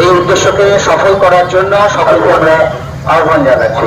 এই উদ্দেশ্যকে সফল করার জন্য সকলকে আমরা আহ্বান জানাচ্ছি।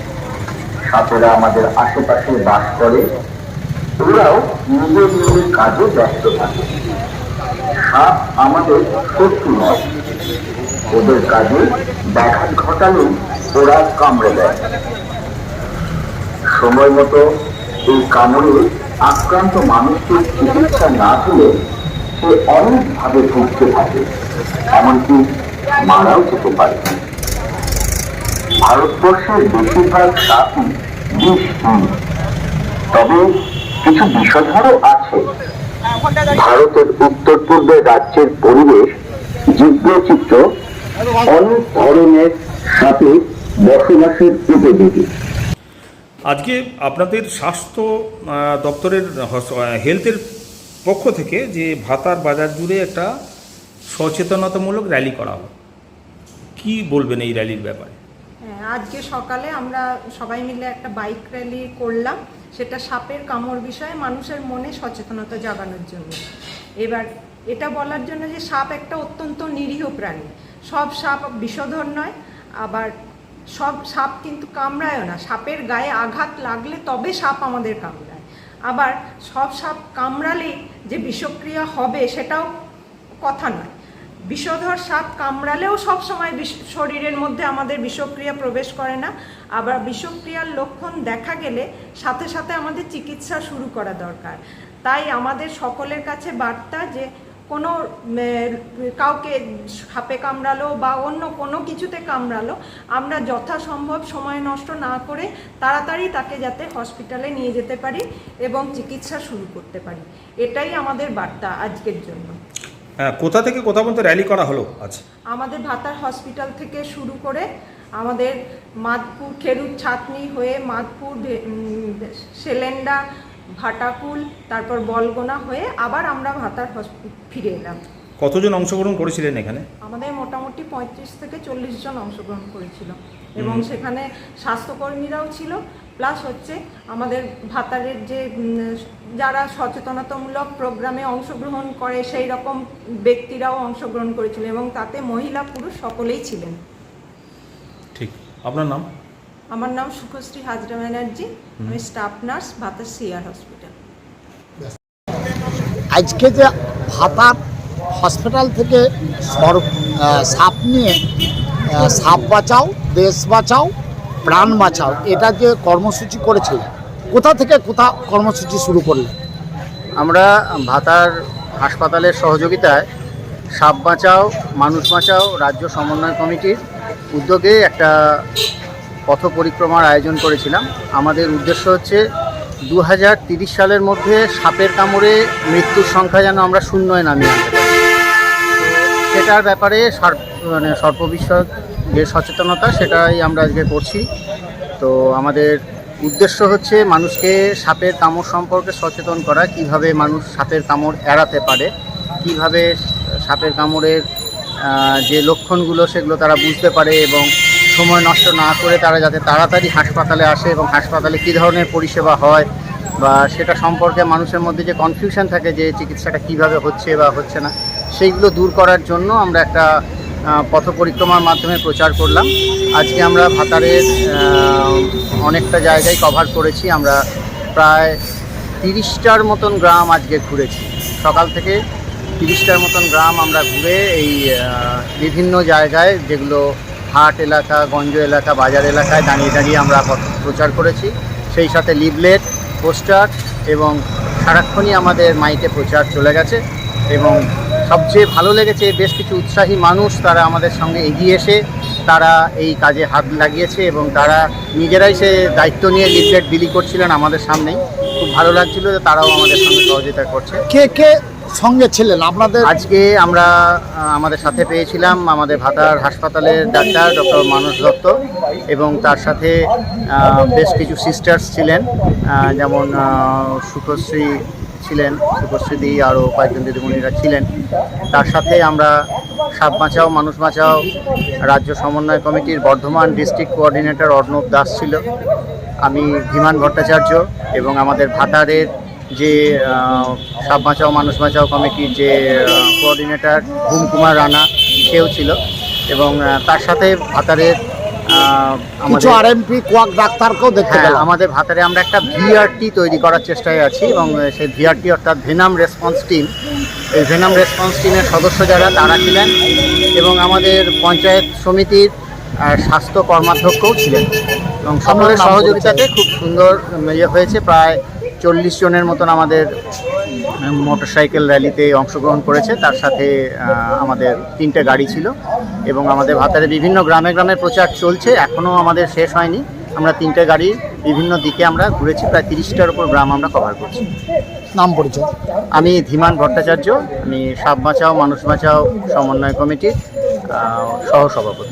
সাপেরা আমাদের আশেপাশে বাস করে, ওরাও নিজের নিজের কাজে ব্যস্ত থাকে। সাপ আমাদের শত্রু নয়। ওদের কাজে ব্যাঘাত ঘটালেই ওরা কামড়ে দেয়। সময় মতো এই কামড়ে আক্রান্ত মানুষকে চিকিৎসা না দিলে সে অনেকভাবে ভুগতে থাকে, এমনকি মারাও যেতে পারে। ভারতবর্ষের বেশিরভাগ সাপই বিষহীন তবে কিছু বিষধরও আছে। ভারতের উত্তর পূর্বের রাজ্যের পরিবেশ জীববৈচিত্র্য অনেক ধরনের সাপের বসবাসের উপযোগী। আজকে আপনাদের স্বাস্থ্য দপ্তরের হেলথের পক্ষ থেকে যে ভাতার বাজার জুড়ে একটা সচেতনতামূলক র্যালি করা হলো কি বলবেন এই র্যালির ব্যাপারে? আজকে সকালে আমরা সবাই মিলে একটা বাইক র্যালি করলাম। সেটা সাপের কামড় বিষয়ে মানুষের মনে সচেতনতা জাগানোর জন্য। এবার এটা বলার জন্য যে সাপ একটা অত্যন্ত নিরীহ প্রাণী। সব সাপ বিষধর নয়, আবার সব সাপ কিন্তু কামড়ায়ও না। সাপের গায়ে আঘাত লাগলে তবে সাপ আমাদের কামড়ায়। আবার সব সাপ কামড়ালেই যে বিষক্রিয়া হবে সেটাও কথা নয়। বিষধর সাপ কামড়ালেও সব সময় শরীরের মধ্যে আমাদের বিষক্রিয়া প্রবেশ করে না। আবার বিষক্রিয়ার লক্ষণ দেখা গেলে সাথে সাথে আমাদের চিকিৎসা শুরু করা দরকার। তাই আমাদের সকলের কাছে বার্তা যে কোনো কাউকে সাপে কামড়ালো বা অন্য কোনো কিছুতে কামড়ালো, আমরা যথাসম্ভব সময় নষ্ট না করে তাড়াতাড়ি তাকে যাতে হসপিটালে নিয়ে যেতে পারি এবং চিকিৎসা শুরু করতে পারি। এটাই আমাদের বার্তা আজকের জন্য। হ্যাঁ কোথা থেকে কোথা পর্যন্ত র্যালি করা হলো আজ? আমাদের ভাতার হসপিটাল থেকে শুরু করে আমাদের মাদপুর খেরুর ছাতনি হয়ে মাদপুর সেলেন্ডা ভাটাকুল তারপর বলগোনা হয়ে আবার আমরা ভাতার ফিরে এলাম। কতজন অংশগ্রহণ করেছিলেন এখানে? আমাদের মোটামুটি পঁয়ত্রিশ থেকে চল্লিশ জন অংশগ্রহণ করেছিল। এবং সেখানে স্বাস্থ্যকর্মীরাও ছিল প্লাস হচ্ছে আমাদের ভাতারের যে যারা সচেতনতামূলক প্রোগ্রামে অংশগ্রহণ করে সেই রকম ব্যক্তিরাও অংশগ্রহণ করেছিল এবং তাতে মহিলা পুরুষ সকলেই ছিলেন। ঠিক। আপনার নাম? আমার নাম সুখশ্রী হাজরা ব্যানার্জি। আমি staff nurse Bhatar CR hospital. আজকে যে ভাতার হসপিটাল থেকে সাপ নিয়ে সাপ বাঁচাও দেশ বাঁচাও প্রাণ বাঁচাও, এটা যে কর্মসূচি করেছিল, কোথা থেকে কোথা কর্মসূচি শুরু করলে? আমরা ভাতার হাসপাতালের সহযোগিতায় সাপ বাঁচাও, মানুষ বাঁচাও, রাজ্য সমন্বয় কমিটির উদ্যোগে একটা পথ পরিক্রমার আয়োজন করেছিলাম। আমাদের উদ্দেশ্য হচ্ছে দু সালের মধ্যে সাপের কামড়ে মৃত্যুর সংখ্যা যেন আমরা শূন্যয় নামিয়ে আনতে পারি। সেটার ব্যাপারে সর্প মানে সর্ববিষয়ক যে সচেতনতা সেটাই আমরা আজকে করছি। তো আমাদের উদ্দেশ্য হচ্ছে মানুষকে সাপের কামড় সম্পর্কে সচেতন করা, কীভাবে মানুষ সাপের কামড় এড়াতে পারে, কীভাবে সাপের কামড়ের যে লক্ষণগুলো সেগুলো তারা বুঝতে পারে এবং সময় নষ্ট না করে তারা যাতে তাড়াতাড়ি হাসপাতালে আসে এবং হাসপাতালে কী ধরনের পরিষেবা হয় বা সেটা সম্পর্কে মানুষের মধ্যে যে কনফিউশন থাকে যে চিকিৎসাটা কীভাবে হচ্ছে বা হচ্ছে না, সেইগুলো দূর করার জন্য আমরা একটা পথ পরিক্রমার মাধ্যমে প্রচার করলাম। আজকে আমরা ভাতারের অনেকটা জায়গায় কভার করেছি। আমরা প্রায় তিরিশটার মতন গ্রাম আজকে ঘুরেছি। সকাল থেকে তিরিশটার মতন গ্রাম আমরা ঘুরে এই বিভিন্ন জায়গায় যেগুলো হাট এলাকা, গঞ্জ এলাকা, বাজার এলাকায় দাঁড়িয়ে দাঁড়িয়ে আমরা প্রচার করেছি। সেই সাথে লিভলেট পোস্টার এবং সারাক্ষণই আমাদের মাইকে প্রচার চলে গেছে এবং সবচেয়ে ভালো লেগেছে বেশ কিছু উৎসাহী মানুষ তারা আমাদের সঙ্গে এগিয়ে এসে তারা এই কাজে হাত লাগিয়েছে এবং তারা নিজেরাই সে দায়িত্ব নিয়ে লিফলেট বিলি করছিলেন আমাদের সামনেই। খুব ভালো লাগছিল যে তারাও আমাদের সঙ্গে সহযোগিতা করছে। কে কে সঙ্গে ছিলেন? আপনাদের আজকে আমরা আমাদের সাথে পেয়েছিলাম আমাদের ভাতার হাসপাতালের ডাক্তার ডক্টর মানস দত্ত এবং তার সাথে বেশ কিছু সিস্টার্স ছিলেন যেমন সুখশ্রী ছিলেন দি আরও কয়েকজন দিদিমণিরা ছিলেন। তার সাথে আমরা সাপ বাঁচাও, মানুষ বাঁচাও, রাজ্য সমন্বয় কমিটির বর্ধমান ডিস্ট্রিক্ট কোঅর্ডিনেটর অর্ণব দাস ছিল। আমি ধীমান ভট্টাচার্য এবং আমাদের ভাতারের যে সাপ বাঁচাও, মানুষ বাঁচাও কমিটির যে কোঅর্ডিনেটর ভূম কুমার রানা, সেও ছিল। এবং তার সাথে ভাতারের কিছু আরএমপি কোয়াক ডাক্তারকেও দেখতে হ্যাঁ পেলাম। আমাদের ভাতারে আমরা একটা ভিআরটি তৈরি করার চেষ্টায় আছি এবং সেই ভিআরটি অর্থাৎ ভেনাম রেসপন্স টিম এই ভেনাম রেসপন্স টিমের সদস্য যারা তারা ছিলেন এবং আমাদের পঞ্চায়েত সমিতির স্বাস্থ্য কর্মাধ্যক্ষও ছিলেন। এবং সকলের সহযোগিতাতে খুব সুন্দর ইয়ে হয়েছে। প্রায় চল্লিশ জনের মতন আমাদের মোটরসাইকেল র্যালিতে অংশগ্রহণ করেছে। তার সাথে আমাদের তিনটে গাড়ি ছিল। এবং আমাদের ভাতারে বিভিন্ন গ্রামে গ্রামে প্রচার চলছে এখনও আমাদের শেষ হয়নি। আমরা তিনটে গাড়ি বিভিন্ন দিকে আমরা ঘুরেছি প্রায় তিরিশটার উপর গ্রাম আমরা কভার করছি। নাম পরিচয়। আমি ধীমান ভট্টাচার্য আমি সাপ বাঁচাও মানুষ বাঁচাও সমন্বয় কমিটির সহসভাপতি।